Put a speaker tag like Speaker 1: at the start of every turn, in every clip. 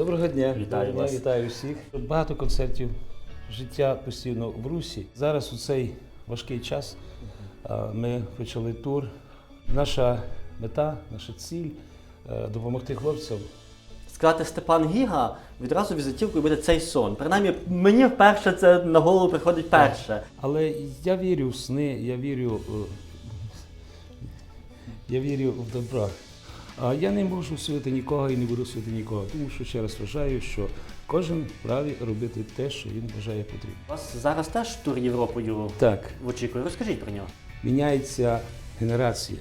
Speaker 1: Доброго дня,
Speaker 2: Вітаю
Speaker 1: Доброго дня,
Speaker 2: вас.
Speaker 1: вітаю всіх. Багато концертів, життя постійно в русі. Зараз у цей важкий час ми почали тур. Наша мета, наша ціль е, допомогти хлопцям.
Speaker 2: Сказати Степан Гіга відразу візитівкою буде цей сон. Принаймні, мені вперше це на голову приходить перше.
Speaker 1: Але я вірю в сни, я вірю, е, я вірю в добро. А я не можу судити нікого і не буду судити нікого, тому що ще раз вважаю, що кожен вправі робити те, що він вважає потрібно.
Speaker 2: У вас зараз теж тур Європою
Speaker 1: Так,
Speaker 2: в очікує. Розкажіть про нього.
Speaker 1: міняється генерація,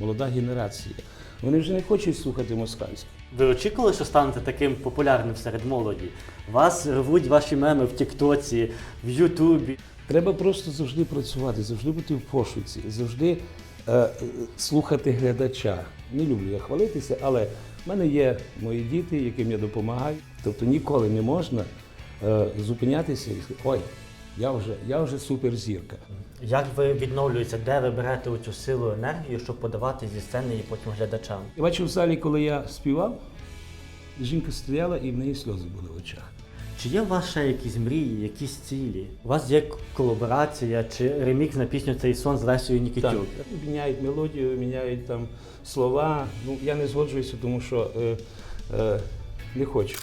Speaker 1: молода генерація. Вони вже не хочуть слухати москальську.
Speaker 2: Ви очікували, що станете таким популярним серед молоді? Вас рвуть ваші меми в Тіктоці, в Ютубі.
Speaker 1: Треба просто завжди працювати, завжди бути в пошуці, завжди слухати глядача. Не люблю я хвалитися, але в мене є мої діти, яким я допомагаю. Тобто ніколи не можна е, зупинятися і сказати, ой, я вже, я вже суперзірка.
Speaker 2: Як ви відновлюєтеся, де ви берете цю силу енергію, щоб подавати зі сцени і потім глядачам?
Speaker 1: Я бачив в залі, коли я співав, жінка стояла і в неї сльози були в очах.
Speaker 2: Чи є у вас ще якісь мрії, якісь цілі? У вас є колаборація чи ремікс на пісню Цей сон з Лесією Нікітюк?
Speaker 1: Міняють мелодію, міняють там слова. Ну, я не згоджуюся, тому що е, е, не хочу.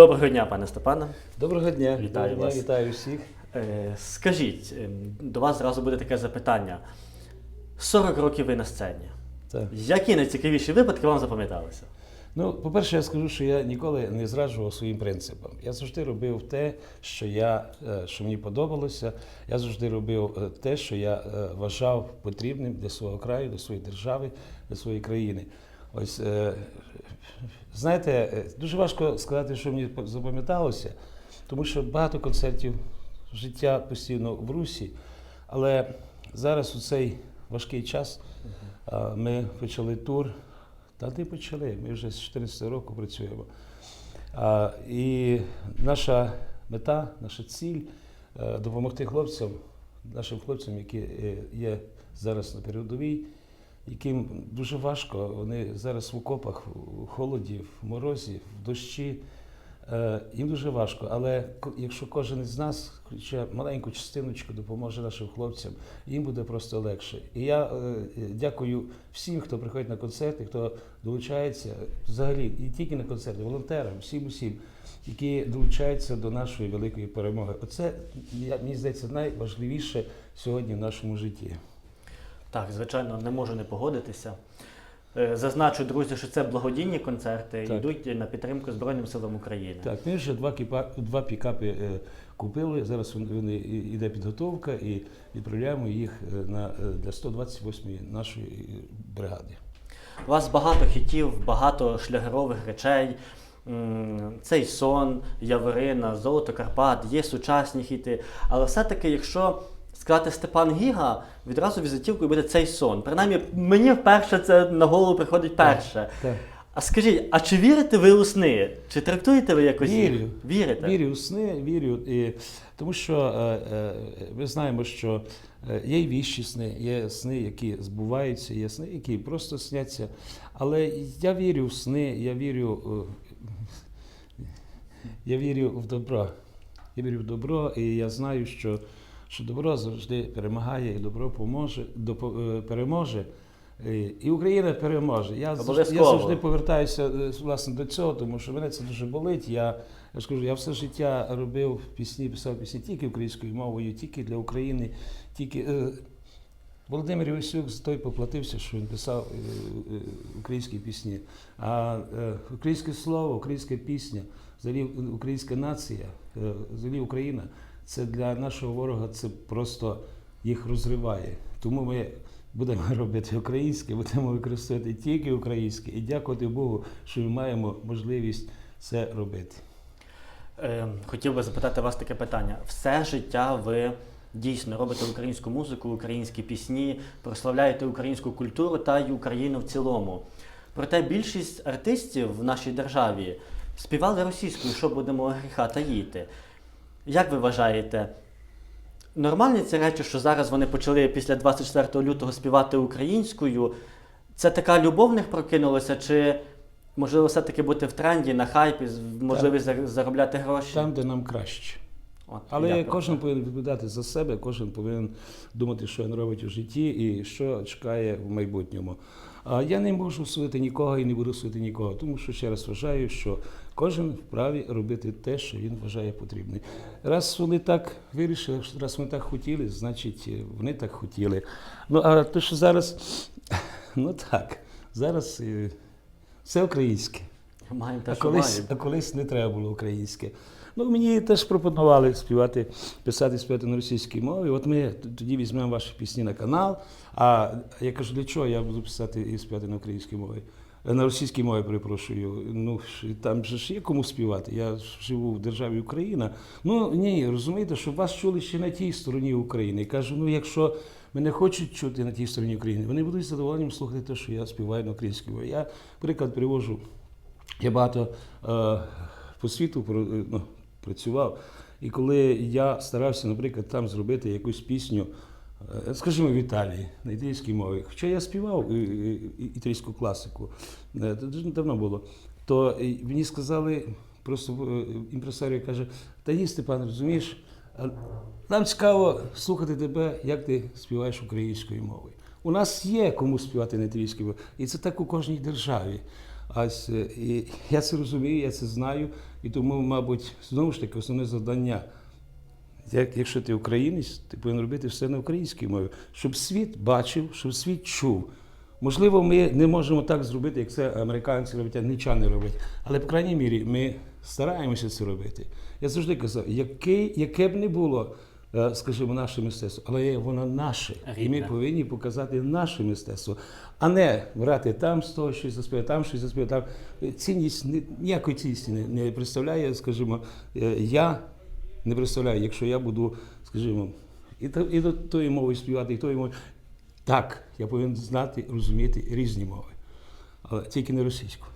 Speaker 2: Доброго дня, пане Степане.
Speaker 1: Доброго дня,
Speaker 2: Вітаю
Speaker 1: Доброго дня,
Speaker 2: вас.
Speaker 1: вітаю всіх.
Speaker 2: Е, скажіть, ем, до вас зразу буде таке запитання. 40 років ви на сцені.
Speaker 1: Так.
Speaker 2: Які найцікавіші випадки вам запам'яталися?
Speaker 1: Ну, по-перше, я скажу, що я ніколи не зраджував своїм принципам. Я завжди робив те, що я, е, що мені подобалося. Я завжди робив е, те, що я е, вважав потрібним для свого краю, для своєї держави, для своєї країни. Ось е, знаєте, е, дуже важко сказати, що мені запам'яталося, тому що багато концертів життя постійно в русі. Але зараз у цей важкий час ми почали тур. Та не почали, ми вже з 2014 року працюємо. А, і наша мета, наша ціль е, допомогти хлопцям, нашим хлопцям, які є зараз на передовій, яким дуже важко. Вони зараз в окопах, у холоді, в морозі, в дощі. Е, Їм дуже важко, але якщо кожен із нас, хоча маленьку частиночку допоможе нашим хлопцям, їм буде просто легше. І я е, дякую всім, хто приходить на концерти, хто долучається взагалі і тільки на концерти, волонтерам, всім усім, які долучаються до нашої великої перемоги. Оце мені здається найважливіше сьогодні в нашому житті.
Speaker 2: Так, звичайно, не можу не погодитися. Е, Зазначу, друзі, що це благодійні концерти,
Speaker 1: Так.
Speaker 2: йдуть на підтримку Збройним силам України.
Speaker 1: Так, ми вже два, кіпа, два пікапи е, купили. Зараз вони- іде підготовка і відправляємо їх е, на, для 128-ї нашої бригади.
Speaker 2: У вас багато хітів, багато шлягерових речей. Цей сон, Яворина, Золото Карпат, є сучасні хіти. Але все-таки, якщо сказати Степан Гіга, відразу візитівкою буде цей сон. Принаймні, мені вперше це на голову приходить перше.
Speaker 1: Так.
Speaker 2: А скажіть, а чи вірите ви у сни? Чи трактуєте ви якось? їх?
Speaker 1: Вірю.
Speaker 2: Вірите?
Speaker 1: Вірю в сни, вірю. І, тому що е, е, ми знаємо, що е, є й віщі сни, є сни, які збуваються, є сни, які просто сняться. Але я вірю в сни, я вірю, е, я вірю в добро. Я вірю в добро, і я знаю, що, що добро завжди перемагає, і добро поможе, е, переможе. І- І Україна переможе. Я завжди, я завжди повертаюся е, власне до цього, тому що мене це дуже болить. Я, я ж кажу, я все життя робив пісні, писав пісні тільки українською мовою, тільки для України, тільки. Е, Володимир Івасюк з той поплатився, що він писав е, е, українські пісні. А е, українське слово, українська пісня, взагалі українська нація, е, взагалі Україна, це для нашого ворога це просто їх розриває. Тому ми будемо робити українське, будемо використовувати тільки українське і дякувати Богу, що ми маємо можливість це робити.
Speaker 2: Е, хотів би запитати вас таке питання. Все життя ви дійсно робите українську музику, українські пісні, прославляєте українську культуру та й Україну в цілому. Проте більшість артистів в нашій державі співали російською, що будемо гріха таїти. Як ви вважаєте, нормальні ці речі, що зараз вони почали після 24 лютого співати українською? Це така любов в них прокинулася, чи можливо все-таки бути в тренді, на хайпі, можливість зар- заробляти гроші?
Speaker 1: Там, де нам краще.
Speaker 2: От,
Speaker 1: Але
Speaker 2: як ви
Speaker 1: кожен повинен відповідати за себе, кожен повинен думати, що він робить у житті і що чекає в майбутньому. А я не можу судити нікого і не буду судити нікого, тому що ще раз вважаю, що кожен вправі робити те, що він вважає потрібним. Раз вони так вирішили, раз вони так хотіли, значить е, вони так хотіли. Ну а те, що зараз, ну так, зараз е, все українське.
Speaker 2: Маємо те,
Speaker 1: А
Speaker 2: що маємо.
Speaker 1: а колись не треба було українське. Ну, мені теж пропонували співати, писати, співати на російській мові. От ми тоді візьмемо ваші пісні на канал. А я кажу, для чого я буду писати і співати на українській мові? Е, На російській мові, перепрошую. Ну, там же ж є кому співати. Я живу в державі Україна. Ну ні, розумієте, щоб вас чули ще на тій стороні України. І кажу, ну якщо мене хочуть чути на тій стороні України, вони будуть задоволенням слухати те, що я співаю на українській мові. Я, приклад, привожу я багато е, по світу е, ну, працював. І коли я старався, наприклад, там зробити якусь пісню, е, скажімо, в Італії на італійській мові, хоча я співав італійську класику, е, це дуже давно було, то мені сказали, просто е, імпресаріо каже, та ні, Степан, розумієш, нам цікаво слухати тебе, як ти співаєш українською мовою. У нас є кому співати на італійській мові, і це так у кожній державі. Ось, е, і я це розумію, я це знаю, і тому, мабуть, знову ж таки, основне завдання. Як, якщо ти українець, ти повинен робити все на українській мові, щоб світ бачив, щоб світ чув. Можливо, ми не можемо так зробити, як це американці роблять, англічани роблять. Але, по крайній мірі, ми стараємося це робити. Я завжди казав, яке, яке б не було, скажімо, наше мистецтво, але воно наше. І ми повинні показати наше мистецтво, а не брати там з того щось заспівати, там щось заспівати. Там цінність ніякої цінності не, представляє, скажімо, е, я не представляю, якщо я буду, скажімо, і, то- і до тої мови співати, і тої мови. Так, я повинен знати, розуміти різні мови, але тільки не російську.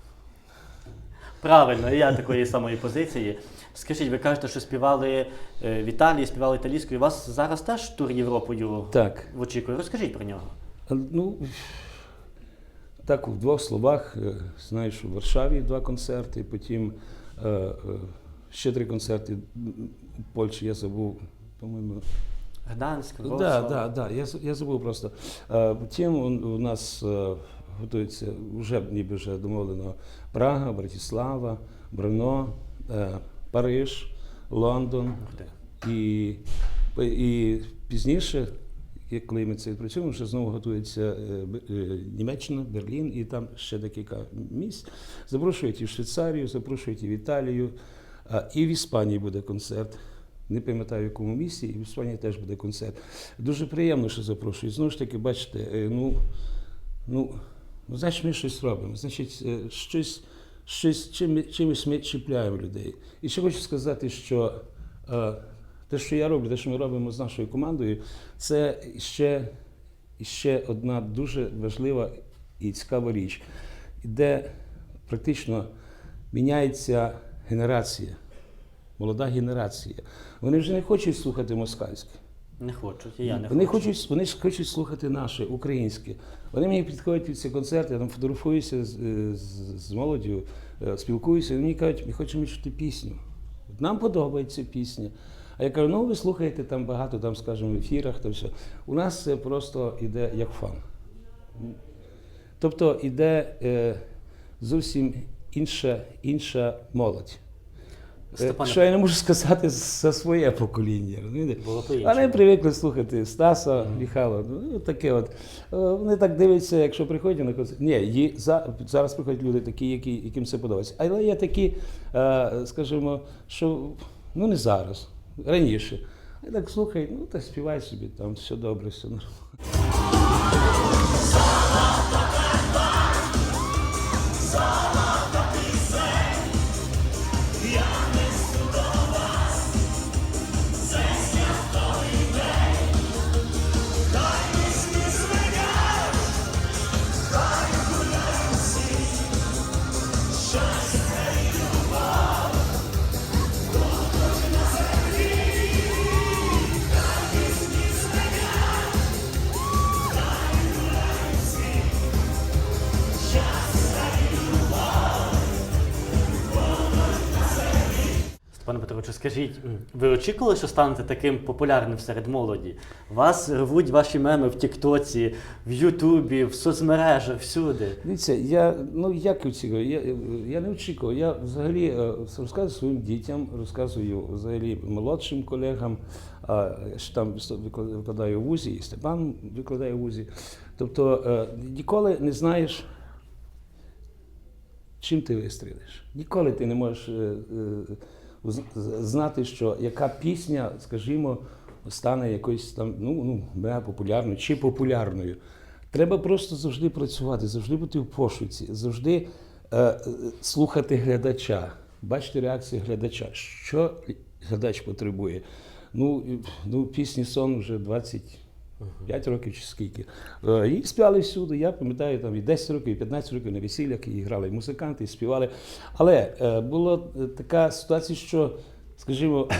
Speaker 2: Правильно, я такої самої позиції. Скажіть, ви кажете, що співали е, в Італії, співали італійською. У вас зараз теж тур Європою
Speaker 1: Так.
Speaker 2: в очікує. Розкажіть про нього.
Speaker 1: Ну, так, в двох словах, е, що в Варшаві два концерти, потім е, е, ще три концерти в Польщі, я забув, по-моєму.
Speaker 2: Гданськ,
Speaker 1: Так,
Speaker 2: Вроцлав.
Speaker 1: да, да, я, я забув просто. Е, Потім у, у нас е, готується, вже ніби вже домовлено Прага, Братислава, Брно, е, Париж, Лондон. І, і пізніше, як коли ми це відпрацюємо, вже знову готується е, е, Німеччина, Берлін, і там ще декілька місць. Запрошують і в Швейцарію, запрошують і в Італію, і в Іспанії буде концерт. Не пам'ятаю, в якому місці, і в Іспанії теж буде концерт. Дуже приємно, що запрошують. Знову ж таки, бачите, е, ну, ну, ну значить, ми щось робимо. Значить, щось, щось чим, чимось ми чіпляємо людей. І ще хочу сказати, що е, Те, що я роблю, те, що ми робимо з нашою командою, це ще, ще одна дуже важлива і цікава річ, де практично міняється генерація, молода генерація. Вони вже не хочуть слухати москальське.
Speaker 2: Не хочуть, і я не
Speaker 1: вони
Speaker 2: хочу.
Speaker 1: хочуть, вони ж хочуть слухати наше, українське. Вони мені підходять під ці концерти, я там фотографуюся з, з, з молоддю, е, спілкуюся, і вони кажуть, ми хочемо чути пісню. Нам подобається пісня. А я кажу, ну ви слухаєте там багато, там, скажімо, в ефірах, то все. У нас це просто йде як фан. Тобто йде е, зовсім інша, інша молодь. Е,
Speaker 2: Степане-
Speaker 1: Що я не можу сказати за своє покоління. розумієте?
Speaker 2: Було.
Speaker 1: Вони привикли слухати Стаса Михайлова. Ну, таке от. Е, Вони так дивляться, якщо приходять на концерт. Ні, є, за, зараз приходять люди такі, які, яким це подобається. Але є такі, е, скажімо, що ну не зараз, раніше. І так слухай, ну та співай собі, там все добре, все нормально.
Speaker 2: Скажіть, ви очікували, що станете таким популярним серед молоді? Вас рвуть ваші меми в Тіктоці, в Ютубі, в соцмережах, всюди.
Speaker 1: Дивіться, я ну як очікував, я, я не очікував. Я взагалі е, розказую своїм дітям, розказую взагалі молодшим колегам, я там викладаю в вузі, і Степан викладає в вузі. Тобто е, ніколи не знаєш, чим ти вистрілиш. Ніколи ти не можеш е, знати, що яка пісня, скажімо, стане якоюсь там ну, ну, мега популярною чи популярною. Треба просто завжди працювати, завжди бути в пошуці, завжди е, слухати глядача, бачити реакцію глядача. Що глядач потребує? Ну, ну пісні сон вже 25 років чи скільки. Е, Їх співали всюди. Я пам'ятаю, там і 10 років, і 15 років на весіллях і грали і музиканти, і співали. Але е, була е, така ситуація, що, скажімо,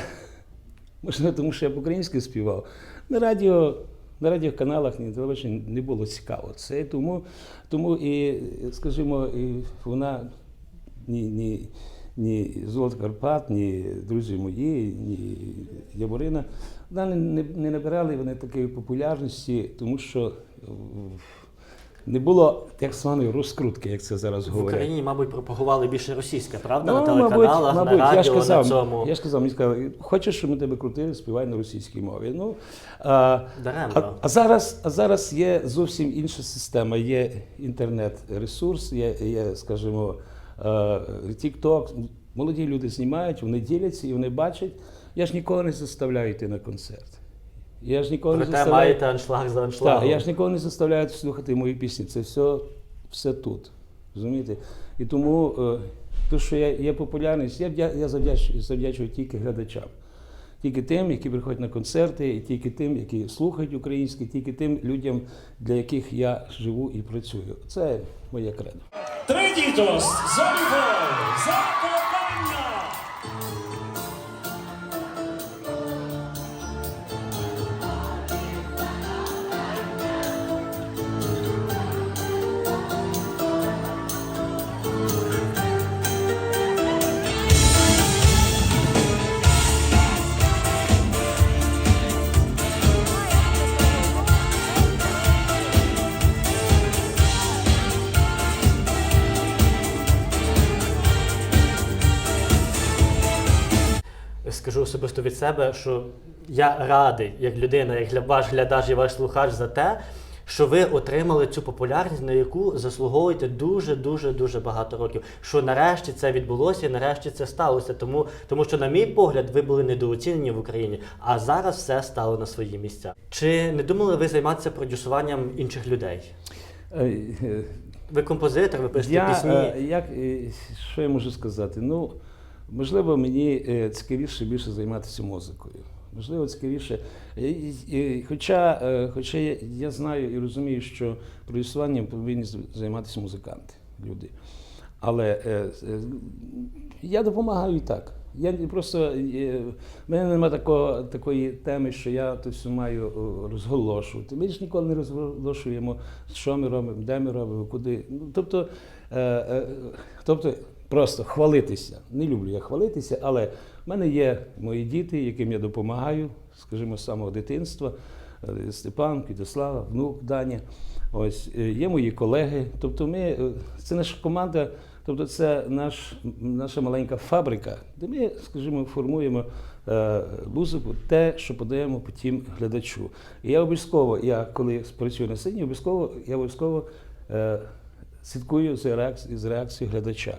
Speaker 1: Можливо, тому що я по-українськи співав. На радіо, на радіоканалах, ні не було цікаво. Це тому, тому і, скажімо, і вона ні, ні, ні Золото Карпат, ні друзі мої, ні Яворина, вона не, не, набирали вони такої популярності, тому що е, не було як званої розкрутки, як це зараз
Speaker 2: В
Speaker 1: говорять.
Speaker 2: Україні, мабуть, пропагували більше російське, правда? на
Speaker 1: Ну,
Speaker 2: телеканалах,
Speaker 1: мабуть,
Speaker 2: на
Speaker 1: я ж
Speaker 2: радіо,
Speaker 1: казав,
Speaker 2: на цьому.
Speaker 1: Я ж казав, мені сказали, хочеш, щоб ми тебе крутили, співай на російській мові. Ну, а,
Speaker 2: Даремно.
Speaker 1: а, а, зараз, а зараз є зовсім інша система. Є інтернет-ресурс, є, є скажімо, е, TikTok. Молоді люди знімають, вони діляться і вони бачать. Я ж ніколи не заставляю йти на концерт. Я ж ніколи не заставляю.
Speaker 2: маєте аншлаг за аншлагом.
Speaker 1: Так, я ж ніколи не заставляю слухати мої пісні. Це все, все тут. Розумієте? І тому, е, те, що я є популярність, я, я завдячую, завдячую тільки глядачам. Тільки тим, які приходять на концерти, і тільки тим, які слухають українське, тільки тим людям, для яких я живу і працюю. Це моє кредо.
Speaker 3: Третій тост за любов, за
Speaker 2: від себе, що я радий, як людина, як ваш глядач і ваш слухач за те, що ви отримали цю популярність, на яку заслуговуєте дуже, дуже, дуже багато років. Що нарешті це відбулося, і нарешті це сталося. Тому, тому що, на мій погляд, ви були недооцінені в Україні, а зараз все стало на свої місця. Чи не думали ви займатися продюсуванням інших людей?
Speaker 1: Е, е,
Speaker 2: Ви композитор, ви пишете
Speaker 1: Я,
Speaker 2: пісні.
Speaker 1: е, як, що я можу сказати? Ну, можливо, мені е, цікавіше більше займатися музикою. Можливо, цікавіше. Хоча, е, хоча я, знаю і розумію, що продюсуванням повинні займатися музиканти, люди. Але е, я допомагаю і так. Я просто в мене немає такого, такої теми, що я то все маю розголошувати. Ми ж ніколи не розголошуємо, що ми робимо, де ми робимо, куди. Ну, тобто, тобто просто хвалитися. Не люблю я хвалитися, але в мене є мої діти, яким я допомагаю, скажімо, з самого дитинства. Е, Степан, Квітослава, внук Даня. Ось е, є мої колеги. Тобто, ми е, це наша команда, тобто це наш, наша маленька фабрика, де ми, скажімо, формуємо музику, те, що подаємо потім глядачу. І я обов'язково, я коли працюю на сцені, обов'язково я обов'язково слідкую за реакцією глядача.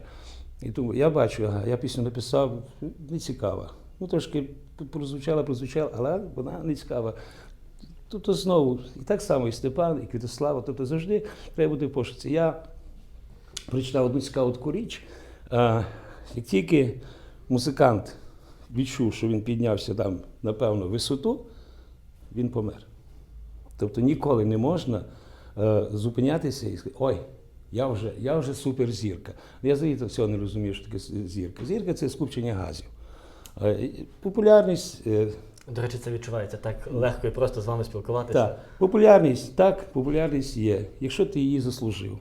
Speaker 1: І тому я бачу, ага, я пісню написав, не цікава. Ну, трошки прозвучала, прозвучала, але вона не цікава. Тобто знову, і так само і Степан, і Квітослава, тобто завжди треба бути в пошуці. Я прочитав одну цікаву таку річ. Як тільки музикант відчув, що він піднявся там на певну висоту, він помер. Тобто ніколи не можна е, зупинятися і сказати, ой, я вже, я вже суперзірка. Ну, Я взагалі цього не розумію, що таке зірка. Зірка це скупчення газів. Е, Популярність. е,
Speaker 2: До речі, це відчувається так легко і просто з вами спілкуватися.
Speaker 1: так, популярність, так, популярність є, якщо ти її заслужив.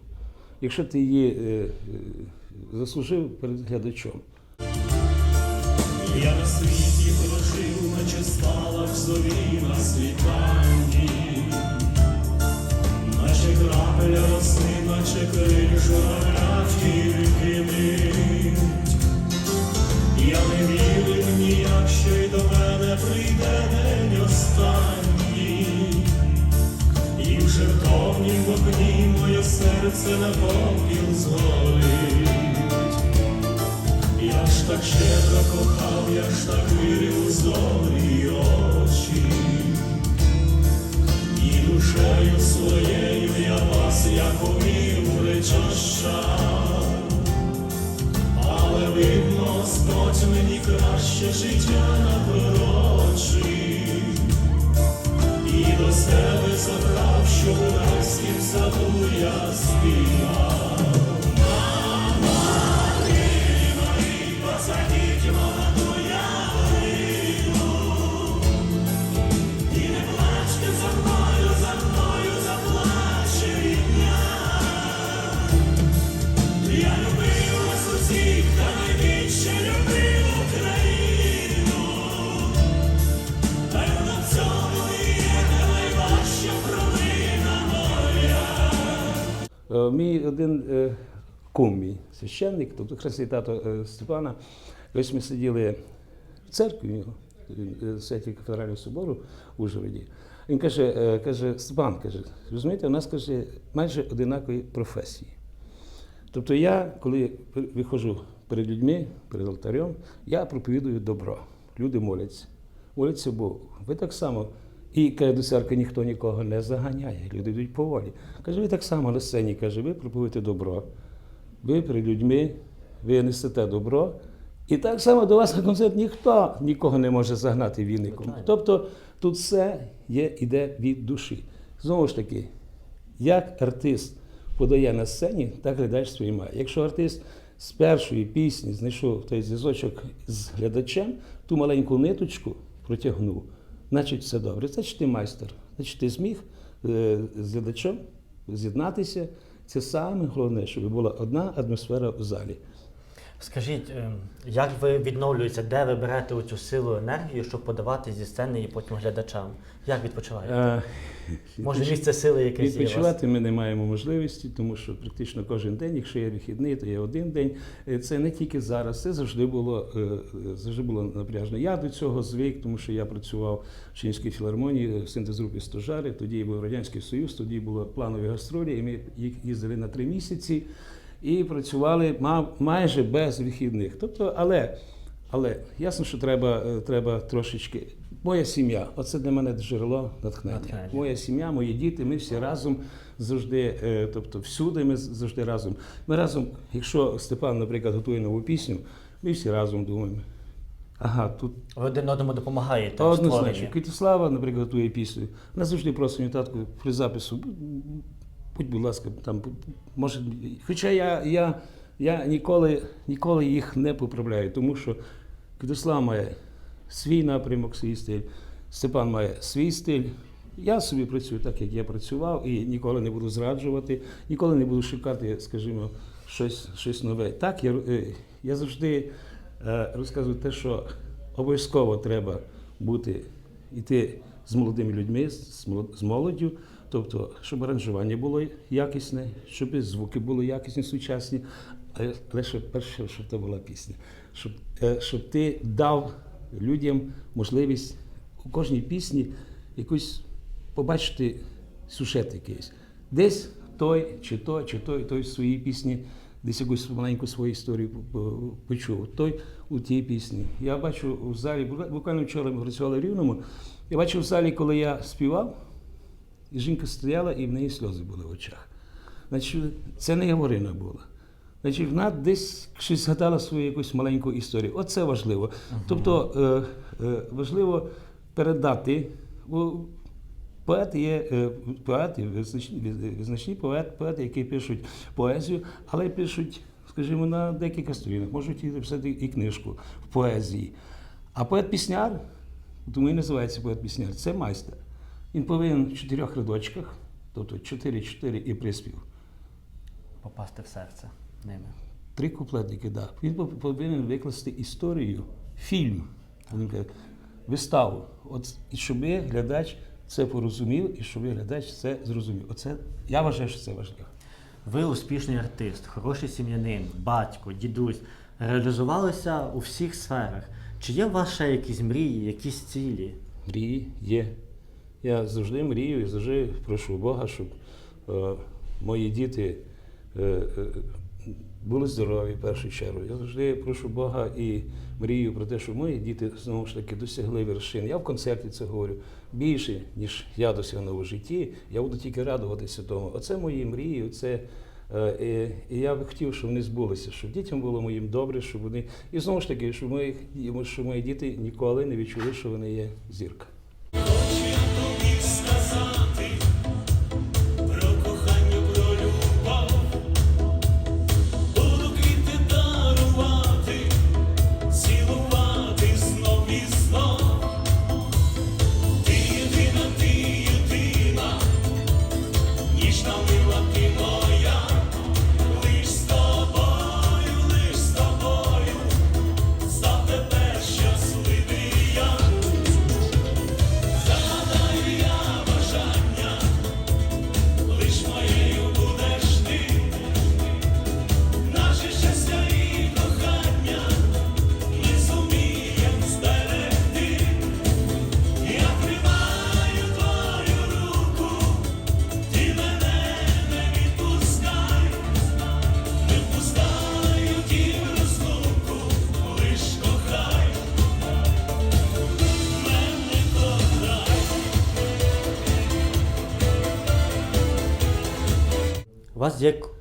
Speaker 1: Якщо ти її е, заслужив перед глядачом.
Speaker 3: Я на світі прожив, наче спала в зорі на світанні, наче крапля роси, наче журавля тільки мить. Я не вірив ніяк, що й до мене прийде день останній. І в жертовнім вогні моє серце на попіл згорить. Я ж так щедро кохав, я ж так вірив у
Speaker 1: Мій один е, кум, мій священник, тобто хресний тато е, Степана, ось ми сиділи в церкві е, Святій кафедрального собору в Ужгороді. Він каже, каже, Степан, каже, розумієте, у нас каже, майже одинакові професії. Тобто я, коли виходжу перед людьми, перед алтарем, я проповідую добро. Люди моляться. Моляться Богу. Ви так само. І каже, до церкви ніхто нікого не заганяє. Люди йдуть поволі. Каже, ви так само на сцені, каже, ви проповідуєте добро. Ви перед людьми, ви несете добро. І так само до вас на концерт ніхто нікого не може загнати віником. Тобто тут все є, іде від душі. Знову ж таки, як артист подає на сцені, так глядач сприймає. Якщо артист з першої пісні знайшов той зв'язочок з глядачем, ту маленьку ниточку протягнув, значить все добре. Значить ти майстер. Значить ти зміг е, з глядачем з'єднатися. Це саме головне, щоб була одна атмосфера в залі.
Speaker 2: Скажіть, ем, як ви відновлюєтеся, де ви берете цю силу енергію, щоб подавати зі сцени і потім глядачам? Як відпочиваєте?
Speaker 1: Е,
Speaker 2: Може, місце сили якесь є?
Speaker 1: Відпочивати ми не маємо можливості, тому що практично кожен день, якщо є вихідний, то є один день. Е, Це не тільки зараз, це завжди було, е, завжди було напряжно. Я до цього звик, тому що я працював в Чинській філармонії в синтез-групі Стожари, тоді був Радянський Союз, тоді були планові гастролі, і ми їх їздили на три місяці і працювали ма- майже без вихідних. Тобто, але, але ясно, що треба, е, треба трошечки. Моя сім'я, оце для мене джерело натхнення.
Speaker 2: Натхнення.
Speaker 1: Моя сім'я, мої діти, ми всі разом завжди, е, тобто всюди ми завжди разом. Ми разом, якщо Степан, наприклад, готує нову пісню, ми всі разом думаємо. Ага, тут
Speaker 2: Ви один одному допомагаєте
Speaker 1: однозначно. Квітослава, наприклад, готує пісню. Вона завжди просить мені татку при запису. Будь, будь ласка, там може. Хоча я, я, я ніколи, ніколи їх не поправляю, тому що Квітослава має свій напрямок, свій стиль, Степан має свій стиль. Я собі працюю так, як я працював, і ніколи не буду зраджувати, ніколи не буду шукати, скажімо, щось, щось нове. Так, я, е, я завжди е, розказую те, що обов'язково треба бути йти з молодими людьми, з молод- з молоддю, тобто, щоб аранжування було якісне, щоб звуки були якісні, сучасні, але щоб перше, щоб це була пісня, щоб, е, щоб ти дав людям можливість у кожній пісні якусь побачити сюжет якийсь. Десь той, чи той, чи той, той в своїй пісні, десь якусь маленьку свою історію по- по- почув. Той у тій пісні. Я бачу у залі, буквально вчора ми працювали в Рівному, я бачив в залі, коли я співав, і жінка стояла, і в неї сльози були в очах. Значить, це не говорина була. Значить, вона десь щось згадала свою якусь маленьку історію. Оце важливо. Тобто е, е, важливо передати. Бо Поети є поети, визначні, поет, поети, які пишуть поезію, але пишуть, скажімо, на декілька сторінок, можуть і написати і книжку в поезії. А поет-пісняр, тому і називається поет-пісняр, це майстер. Він повинен в чотирьох рядочках, тобто 4-4 і приспів,
Speaker 2: Попасти в серце ними.
Speaker 1: три куплетики дав. Він повинен викласти історію, фільм, виставу. От, щоб глядач це порозумів, і щоб глядач це зрозумів. Оце я вважаю, що це важливо.
Speaker 2: Ви успішний артист, хороший сім'янин, батько, дідусь. Реалізувалися у всіх сферах. Чи є у вас ще якісь мрії, якісь цілі?
Speaker 1: Мрії є. Я завжди мрію і завжди прошу Бога, щоб е, мої діти е, е, були здорові в першу чергу. Я завжди прошу Бога і мрію про те, що мої діти знову ж таки досягли вершин. Я в концерті це говорю більше, ніж я досягнув у житті. Я буду тільки радуватися тому. Оце мої мрії, це. Е, І, я би хотів, щоб вони збулися, щоб дітям було моїм добре, щоб вони. І знову ж таки, щоб мої, щоб мої діти ніколи не відчули, що вони є зірка.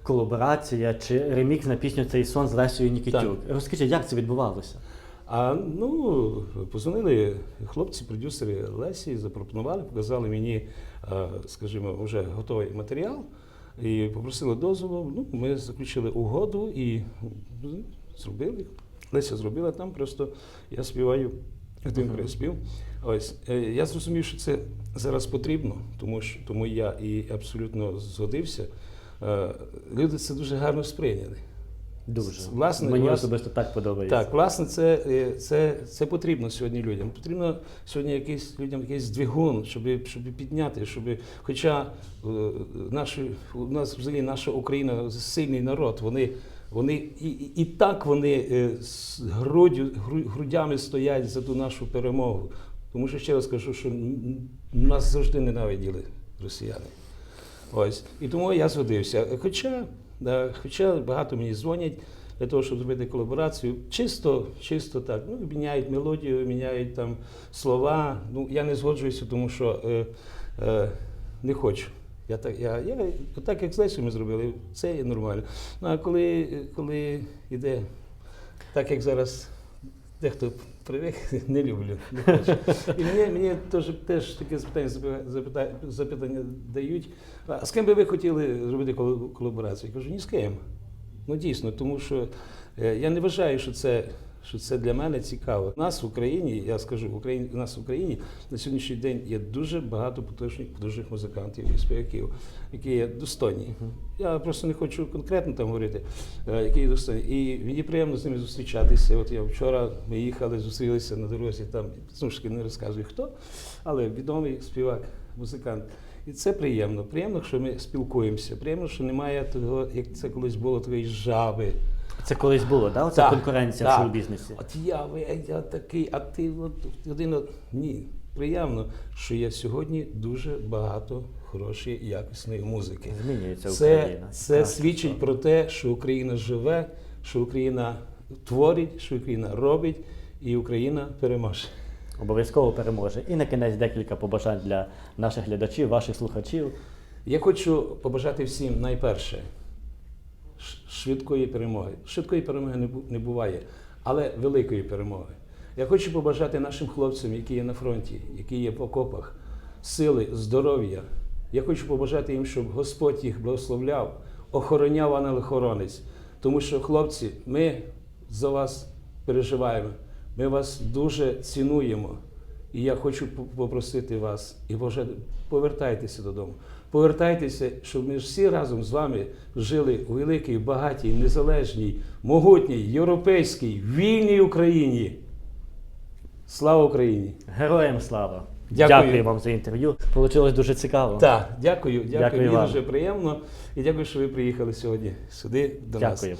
Speaker 2: Колаборація чи ремікс на пісню цей сон з Лесією Нікітюк. Розкажіть, як це відбувалося?
Speaker 1: А ну, позвонили хлопці, продюсери Лесі, запропонували, показали мені, скажімо, вже готовий матеріал і попросили дозволу. Ну, ми заключили угоду і зробили. Леся зробила там, просто я співаю один приспів. Ось е, я зрозумів, що це зараз потрібно, тому що тому я і абсолютно згодився. Е, Люди це дуже гарно сприйняли.
Speaker 2: Дуже.
Speaker 1: Власне,
Speaker 2: Мені
Speaker 1: власне-
Speaker 2: особисто так подобається.
Speaker 1: Так, власне, це, е, це, це потрібно сьогодні людям. Потрібно сьогодні якийсь людям якийсь двигун, щоб, щоб підняти, щоб, хоча е, наші, у нас взагалі наша Україна сильний народ, вони, вони і, і, так вони е, з грудю, гру- грудями стоять за ту нашу перемогу. Тому що ще раз кажу, що нас завжди ненавиділи росіяни. Ось. І тому я згодився. Хоча, да, хоча багато мені дзвонять для того, щоб зробити колаборацію, чисто, чисто так. Ну, міняють мелодію, міняють там слова. Ну, я не згоджуюся, тому що е, е, не хочу. Я так, я, я, так як з ми зробили, це є нормально. Ну а коли, коли йде так, як зараз дехто привик, не люблю. Не хочу. І мені, мені теж, теж таке запитання, запитання, запитання дають. А з ким би ви хотіли зробити колаборацію? Я кажу, ні з ким. Ну дійсно, тому що е, я не вважаю, що це, що це для мене цікаво. У нас в Україні, я скажу, в Україні, у нас в Україні на сьогоднішній день є дуже багато потужних, потужних музикантів і співаків, які є достойні. Я просто не хочу конкретно там говорити, е, які є достойні. І мені приємно з ними зустрічатися. От я вчора ми їхали, зустрілися на дорозі, там знову ж таки не розказую хто, але відомий співак, музикант. І це приємно. Приємно, що ми спілкуємося. Приємно, що немає того, як це колись було, такої жаби.
Speaker 2: Це колись було, да? Оця конкуренція в шоу-бізнесі.
Speaker 1: От я, ви, я такий, а ти от, один. от- Ні. Приємно, що є сьогодні дуже багато хорошої, якісної музики.
Speaker 2: Змінюється
Speaker 1: Це,
Speaker 2: Україна.
Speaker 1: це
Speaker 2: Так,
Speaker 1: свідчить
Speaker 2: так.
Speaker 1: про те, що Україна живе, що Україна творить, що Україна робить, і Україна переможе.
Speaker 2: Обов'язково переможе. І на кінець декілька побажань для наших глядачів, ваших слухачів.
Speaker 1: Я хочу побажати всім найперше швидкої перемоги. Швидкої перемоги не буває, але великої перемоги. Я хочу побажати нашим хлопцям, які є на фронті, які є в окопах, сили, здоров'я. Я хочу побажати їм, щоб Господь їх благословляв, охороняв ангел-охоронець. Тому що, хлопці, ми за вас переживаємо, ми вас дуже цінуємо. І я хочу попросити вас і бажати, повертайтеся додому. Повертайтеся, щоб ми всі разом з вами жили у великій, багатій, незалежній, могутній, європейській, вільній Україні. Слава Україні!
Speaker 2: Героям слава!
Speaker 1: Дякую.
Speaker 2: вам за інтерв'ю. Получилось дуже цікаво.
Speaker 1: Так, дякую, дякую.
Speaker 2: Дякую
Speaker 1: Мені
Speaker 2: вам.
Speaker 1: дуже приємно. І дякую, що ви приїхали сьогодні сюди до нас.
Speaker 2: Дякую.